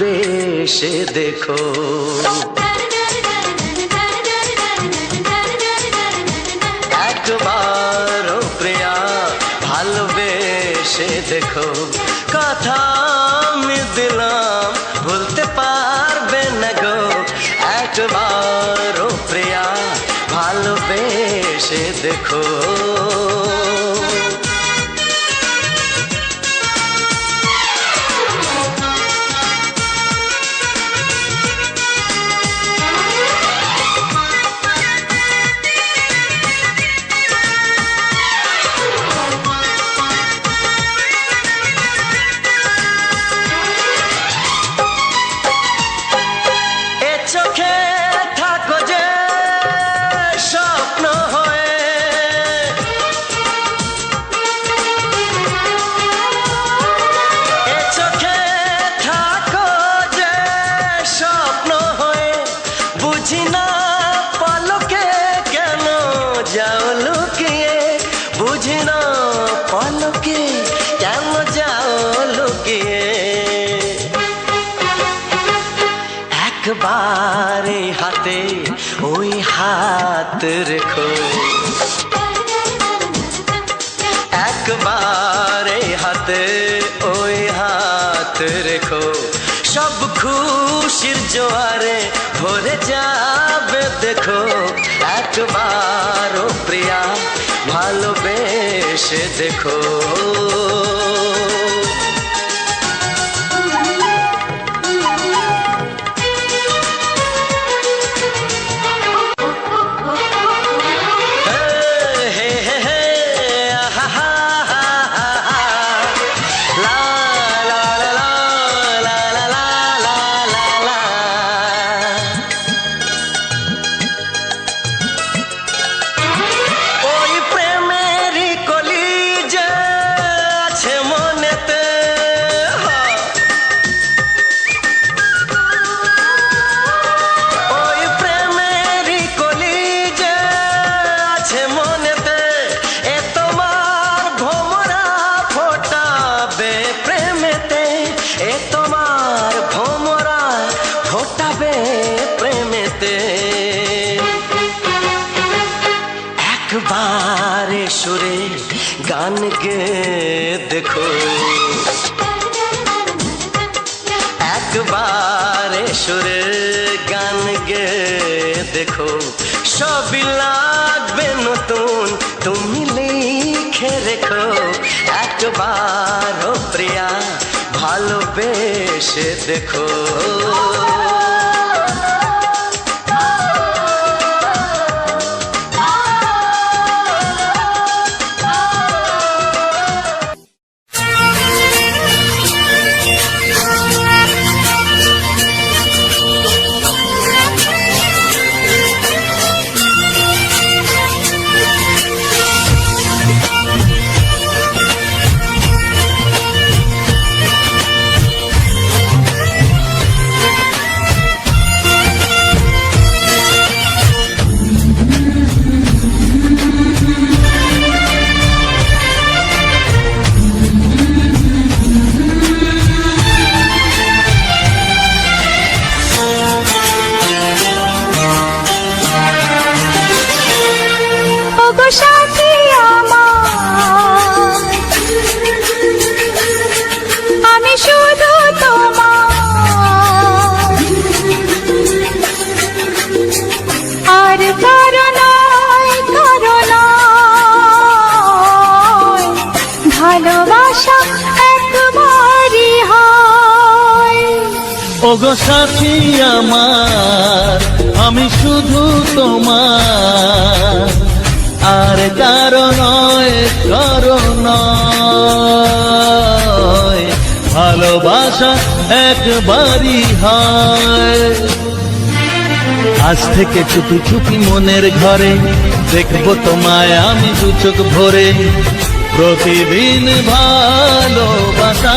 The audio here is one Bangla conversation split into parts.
पेश देखो। तो জোয়ারে ভরে যাবে দেখো একবার প্রিয়া ভালোবেসে দেখো। এ তোমার ভোমরা ফোটাবে প্রেমেতে। একবার সুরে গান গে দেখো। একবার সুরে গান গে দেখো। সবই লাগবে নতুন, তুমি লিখে রেখো। একবার প্রিয়া। ভালোবেসে দেখো। ওগো সাথী আমার, আমি শুধু তোমার। আর কারণ কারণ ভালোবাসা একবারই হয়। আজ থেকে চুপি চুপি মনের ঘরে দেখব তোমায় আমি দু চোখ ভরে। প্রতিদিন ভালোবাসা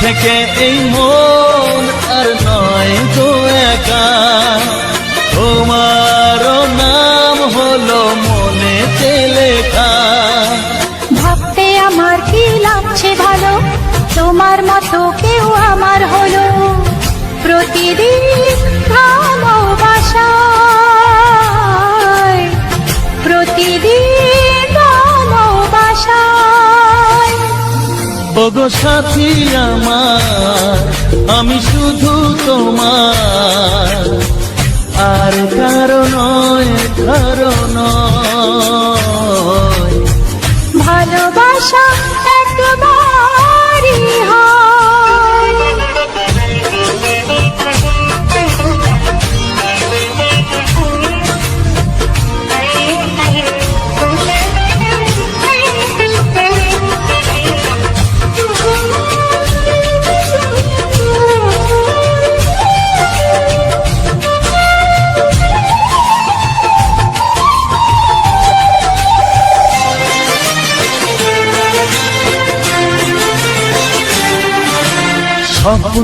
থেকে এই মন আর নয় তো একা। ওগো সাথী আমার আমি শুধু তোমার। আর কারণ নয়।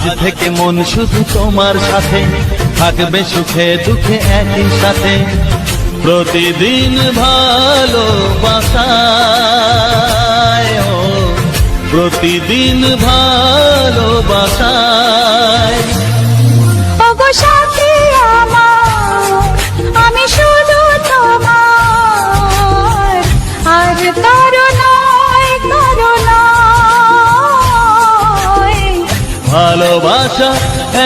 আজ থেকে মন শুধু তোমার সাথে। থাকবে সুখে দুঃখে একই সাথে। প্রতিদিন ও, প্রতিদিন সাথী আমার, আমি শুধু তোমার, আর ভালোবাসা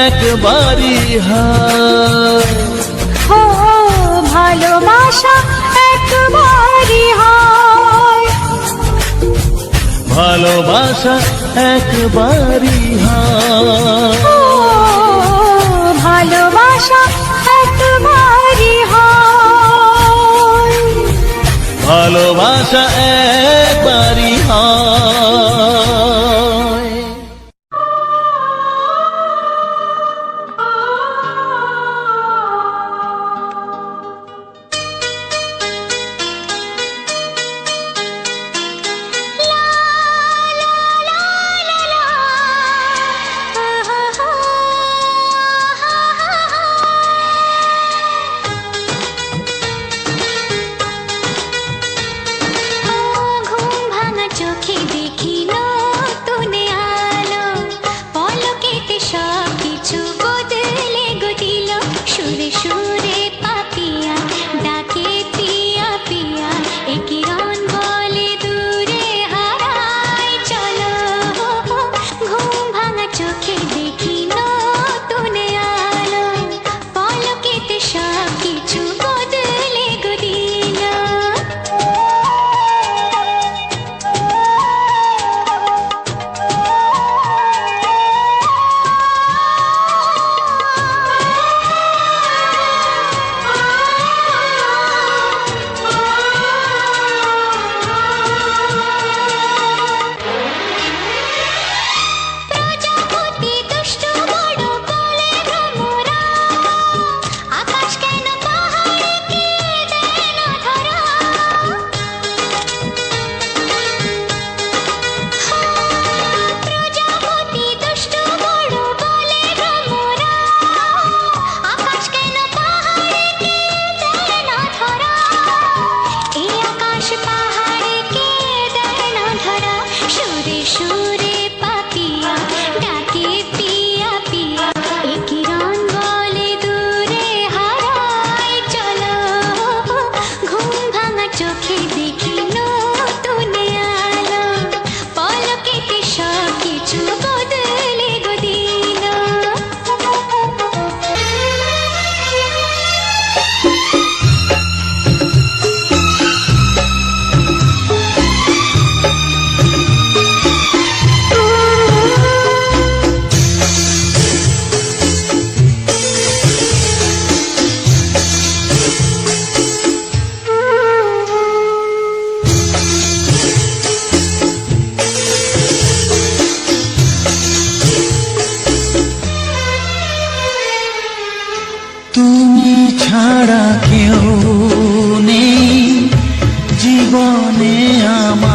একবারই হার। হো ভালোবাসা একবারই হার। ভালোবাসা একবারই হার। ভালোবাসা একবারই হার। আমার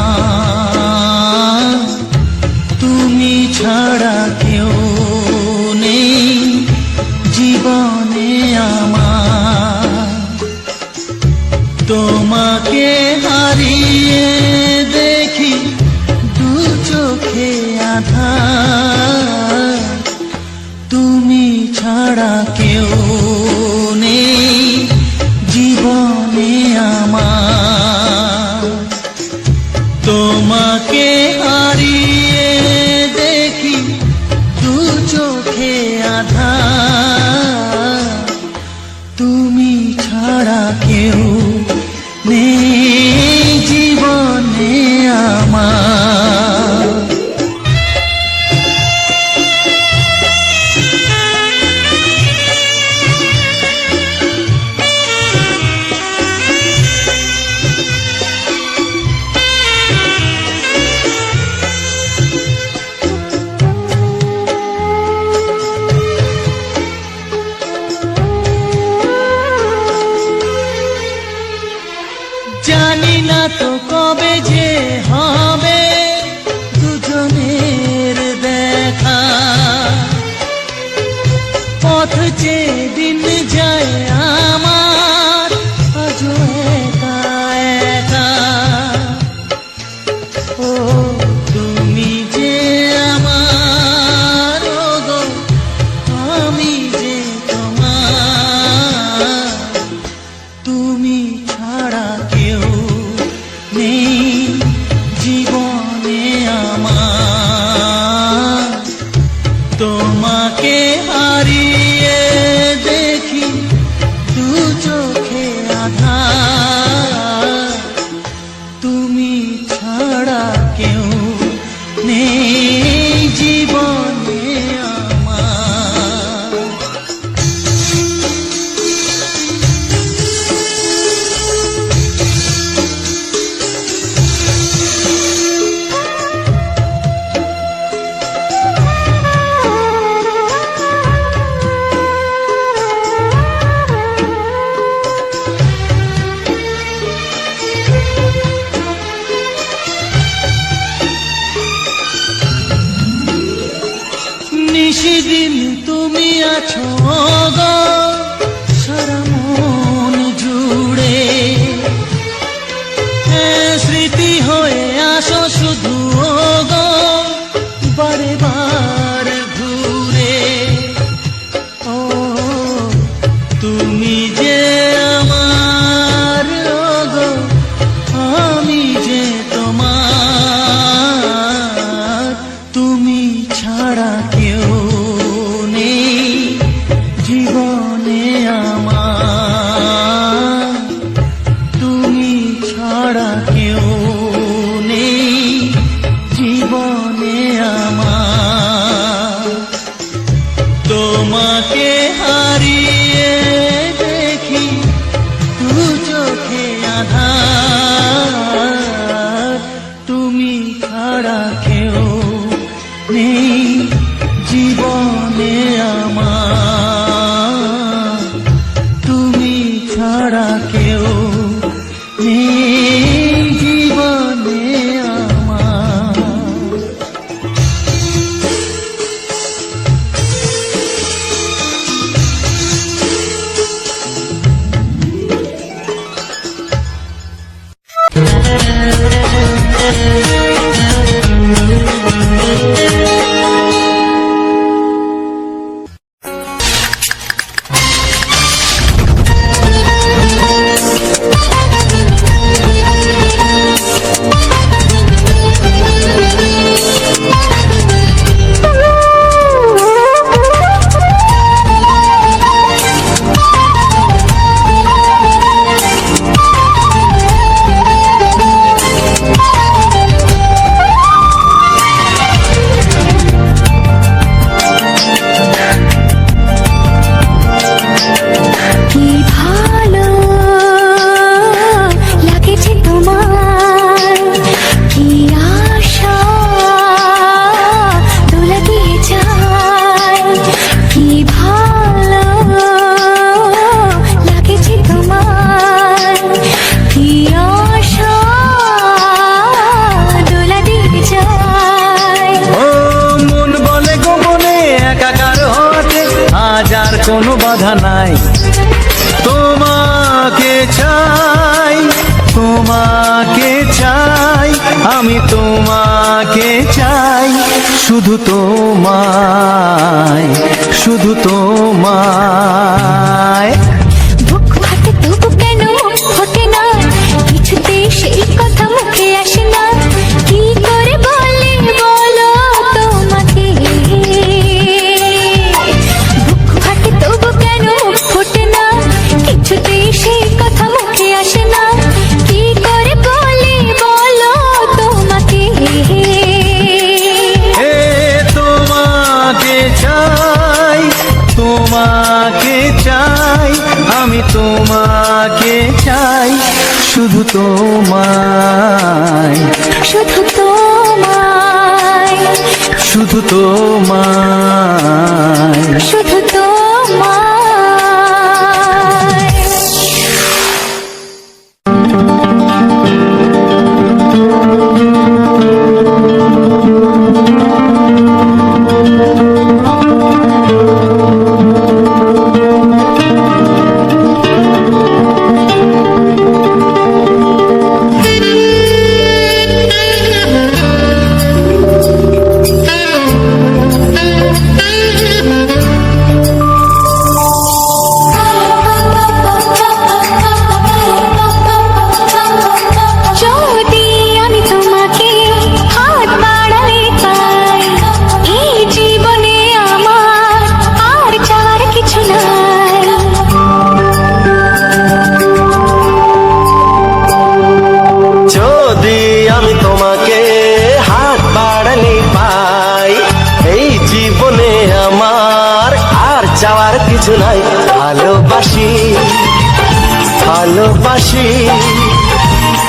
জীবনে আমার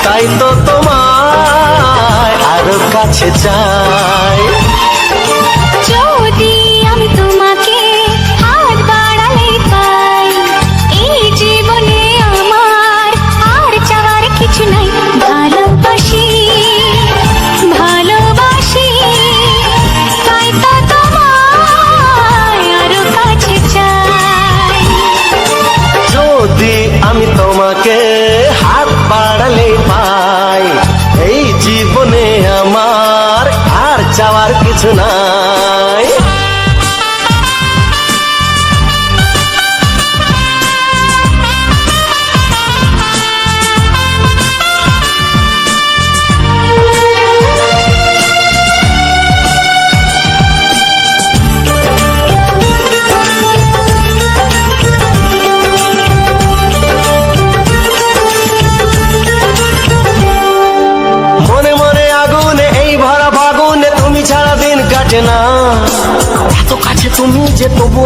তাই তো তোমার আরও কাছে চায়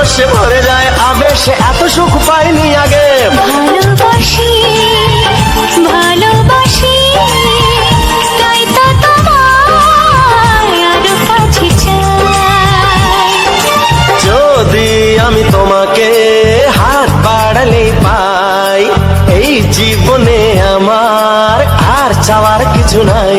পরশে ভরে যায় আবেশে এত সুখ পাইনি আগে। ভালোবাসি ভালোবাসি যদি আমি তোমাকে হাত বাড়ালে পাই এই জীবনে আমার আর চাওয়ার কিছু নাই।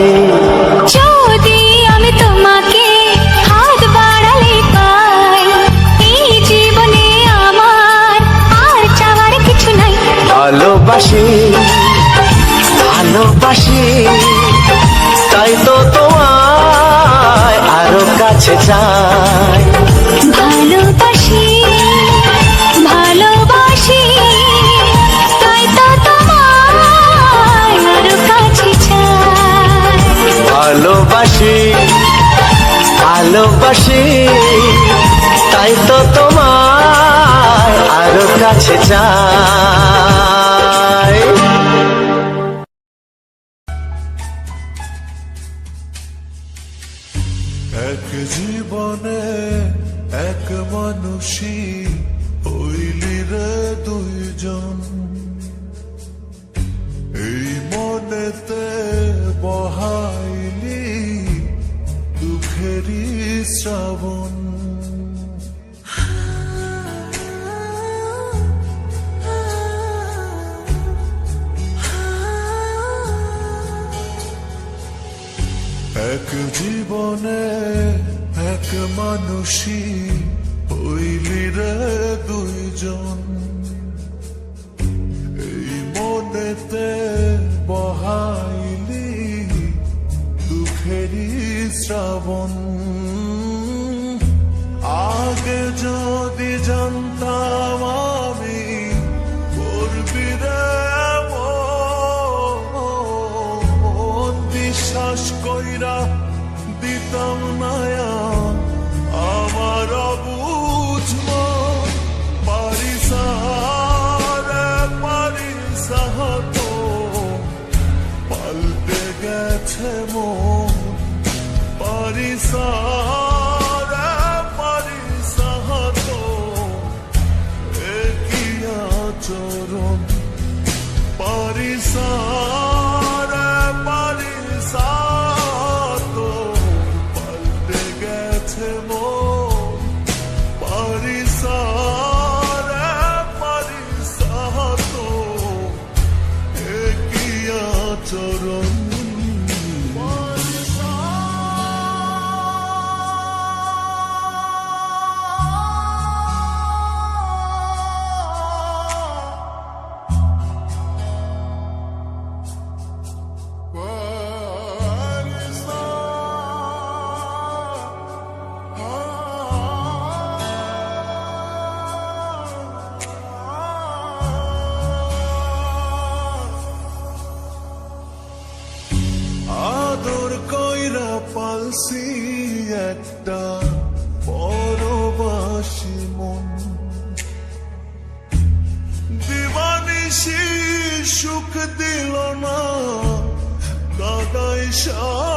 ভালোবাসি ভালোবাসি তাই তো তোমায় আরও কাছে চাই। ভালোবাসি ভালোবাসি তাই তো তোমায় আরও কাছে চাই। ভালোবাসি ভালোবাসি তাই তো তোমায় আরও কাছে চাই। এক জীবনে এক মানুষই হইলি রে দুইজন। এই মনেতে বহাইলি দুঃখেরই শ্রাবণ। এক জীবনে এক মানুষই হইলি রে দুইজন। এই মনেতে বহাইলি দুঃখেরই শ্রাবণ। আগে যদি জানতাম গেছে মন 手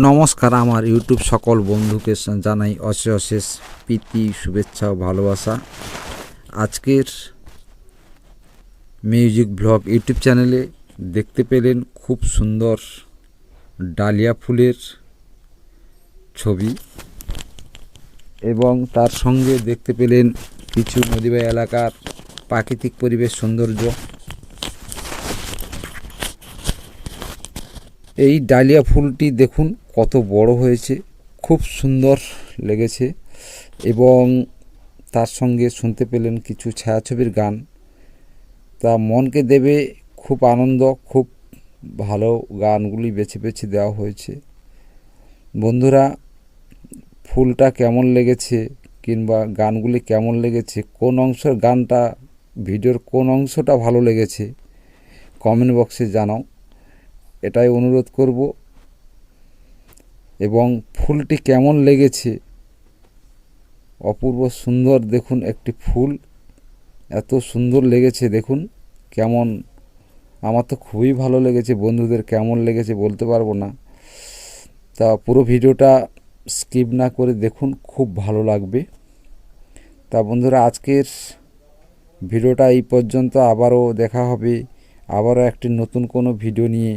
নমস্কার আমার ইউটিউব সকল বন্ধুকে জানাই অশেষ অশেষ প্রীতি শুভেচ্ছা ভালোবাসা। আজকের মিউজিক ব্লগ ইউটিউব চ্যানেলে দেখতে পেলেন খুব সুন্দর ডালিয়া ফুলের ছবি এবং তার সঙ্গে দেখতে পেলেন কিছু নদীবাই এলাকার প্রাকৃতিক পরিবেশ সৌন্দর্য। এই ডালিয়া ফুলটি দেখুন কত বড় হয়েছে, খুব সুন্দর লেগেছে এবং তার সঙ্গে শুনতে পেলেন কিছু ছায়াছবির গান। তা মনকে দেবে খুব আনন্দ, খুব ভালো গানগুলি বেছে বেছে দেওয়া হয়েছে। বন্ধুরা, ফুলটা কেমন লেগেছে কিংবা গানগুলি কেমন লেগেছে, কোন অংশের গানটা, ভিডিওর কোন অংশটা ভালো লেগেছে কমেন্ট বক্সে জানাও। এটাই অনুরোধ করব। এবং ফুলটি কেমন লেগেছে, অপূর্ব সুন্দর দেখুন একটি ফুল। এত সুন্দর লেগেছে, দেখুন। কেমন, আমার তো খুবই ভালো লেগেছে, বন্ধুদের কেমন লেগেছে বলতে পারব না। তা পুরো ভিডিওটা স্কিপ না করে দেখুন, খুব ভালো লাগবে। তা বন্ধুরা, আজকের ভিডিওটা এই পর্যন্ত আবারও দেখা হবে, আবারও একটি নতুন কোনো ভিডিও নিয়ে।